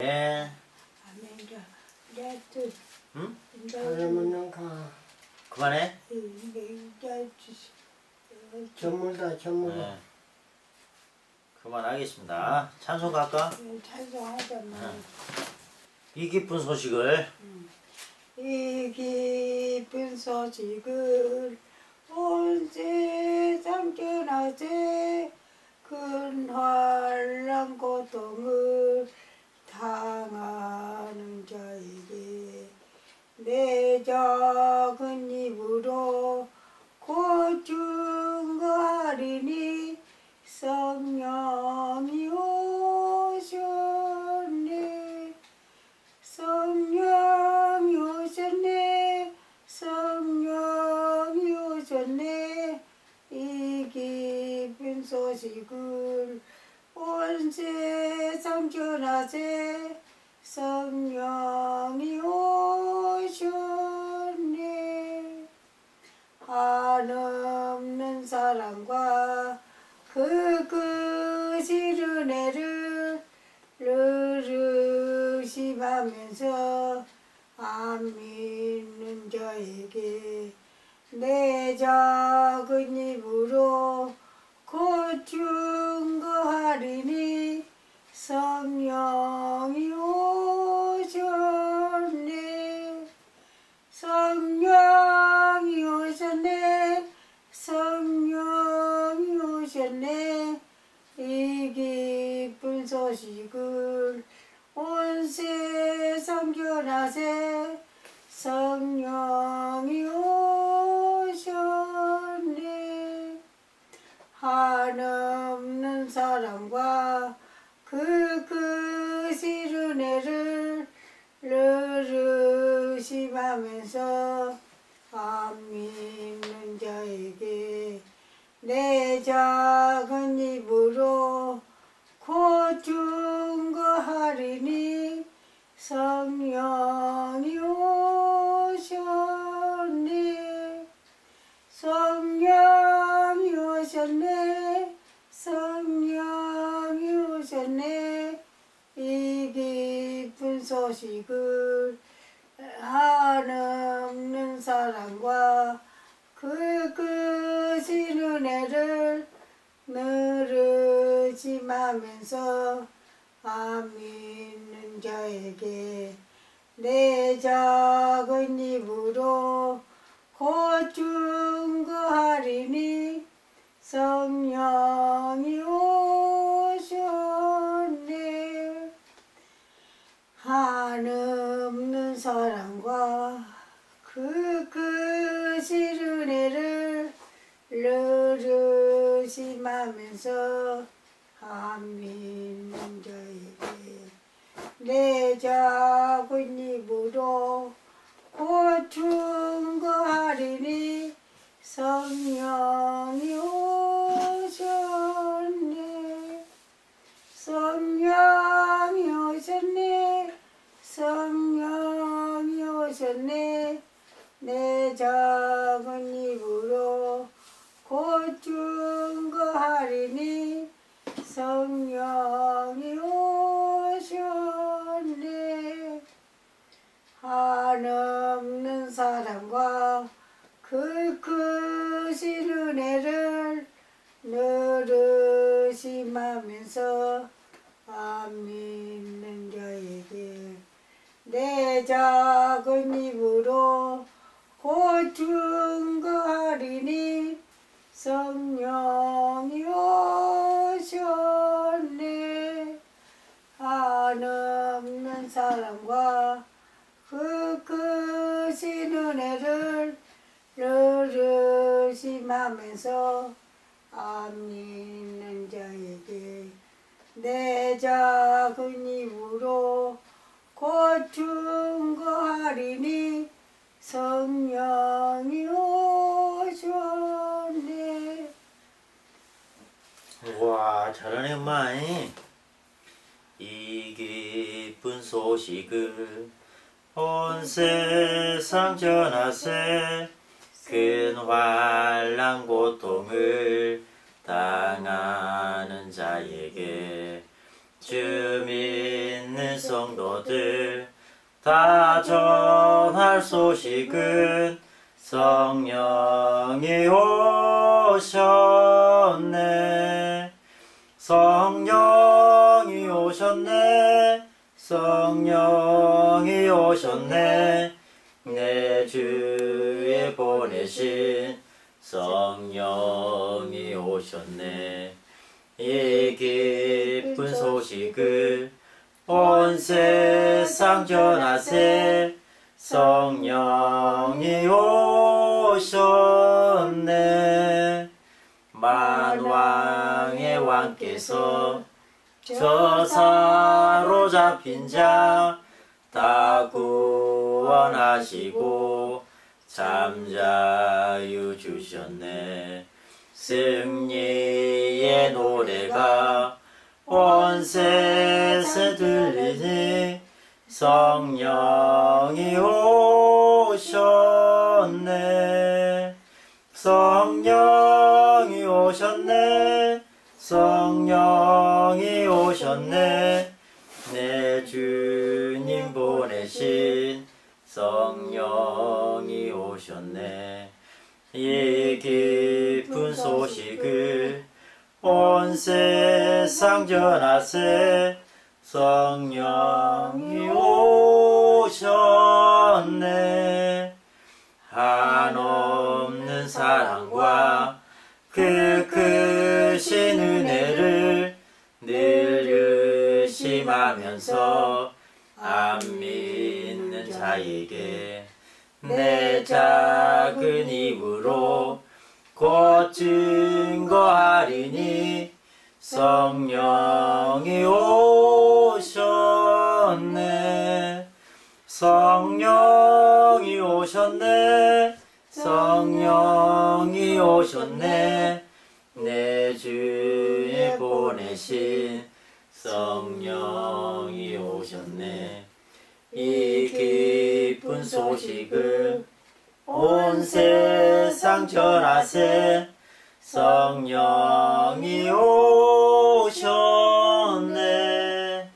예. 응? 가 그만해. 이제 전물 다 전물 네. 그만하겠습니다. 찬송 갈까? 찬송하자면 이 기쁜 소식을 이 기쁜 소식을 온 세상 전하세 큰 환란 고통을 당하는 자에게 내 작은 입으로 곧 증거하리니 성령이 오셨네. 성령이 오셨네. 성령이 오셨네. 이 기쁜 소식을 온 세상 전하세 성령이 오셨네 한없는 사랑과 그 끝이 은혜를 느르심하면서 안 믿는 자에게 내 작은 입으로 곧 증거하리니 성령이 오셨네 성령이 오셨네 성령이 오셨네 이 기쁜 소식을 온 세상 전하세 성령이 오셨네 한없는 사랑과 그 끝이 은혜를 느르심 하면서 안 믿는 자에게 내 작은 입으로 곧 증거하리니 성령이 오셨네. 성령이 오셨네. 성령이 오셨네. 이 기쁜 소식을 한없는 사랑과 그 끝이 은혜를 느르심하면서 안 믿는 자에게 내 작은 입으로 곧 증거하리니 성령이 오셨네 한없는 사랑과 그 끝이 은혜를 느르심하면서 안 믿는 자에게 내 작은 입으로 곧 증거하리니 성령이 오셨네. 성령이 오셨네. 성령이 오셨네. 내 작은 입으로 곧 증거하리니 성령이 오셨네 한없는 그 크신 은혜를 느르심하면서 안 믿는 자에게 내 작은 입으로 곧 증거하리니 성령이 오셨네. 한없는 사랑과 그 크신 은혜를 느르심 하면서 안 믿는 자에게 내 작은 입으로 곧 증거하리니 성령이 오셨네. 와 잘하네 엄마 이. 기쁜 소식을 온 세상 전하세 큰 환란 고통을 당하는 자에게 주 믿는 성도들 다 전할 소식은 성령이 오셨네. 성령이 오셨네. 성령이 오셨네 내 주에 보내신 성령이 오셨네. 이 기쁜 소식을 온 세상 전하세 성령이 오셨네. 만왕의 왕께서 저 사로 잡힌 자 다구 원하시고 잠자유 주셨네. 승리의 노래가 온 세상 들리니 성령이 오셨네. 성령이 오셨네. 성령이 오셨네. 내 주님 보내신 성령이 오셨네. 이 기쁜 소식을 온 세상 전하세. 성령이 오셨네. 한없는 사랑과 그 크신 은혜를 늘 의심하면서 안믿 는 자에게 내 작은 입으로 곧 증거하리니 성령이 오셨네. 성령이 오셨네. 성령이 오셨네. 내 주에 보내신 성령이 오셨네 이 소식을 온 세상 전하세. 성령이 오셨네.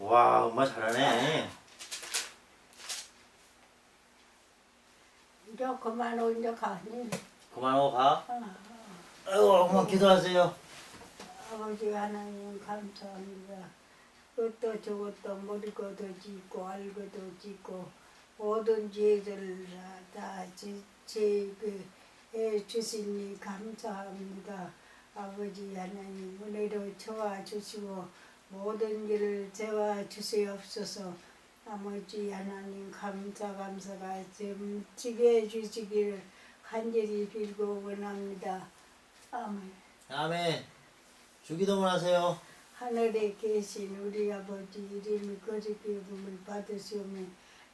와 엄마 잘하네. 이제 그만 온적 가니 그만하고 가? 아, 아이고 엄마 기도하세요. 아버지 하나님 감사합니다. 그것도 저것도 모르고도 짓고 알고도 짓고 모든 죄들을 다제그 해주시니 감사합니다. 아버지 하나님 은혜로 저와 주시고 모든 일을 저와 주시옵소서. 아버지 하나님 감사 감사가 점치게 해주시기를 간절히 빌고 원합니다. 아멘. 아멘 주기도문 하세요 하늘에 계신 우리 아버지 이름이 거룩히 여김을 받으시오며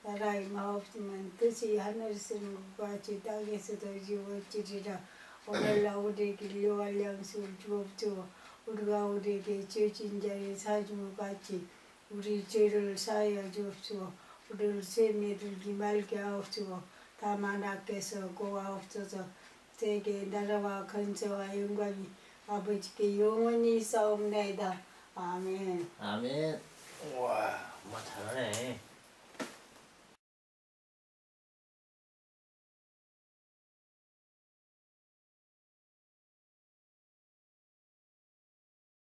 나라의 마옵시면 뜻이 하늘에서는 것 같이 땅에서도 이루어지리라. 오늘날 우리에게 요할 양식을 주옵시고 우리가 우리에게 죄진 자의 사중과 같이 우리 죄를 사하여 주옵시고 우리를 세뇌 들기 말게 하옵시고 다만 앞에서 고하옵소서. 세계 나라와 건설와 영광이 아버지께 영원히 싸움나이다. 아멘. 아멘. 우와 엄마 잘하네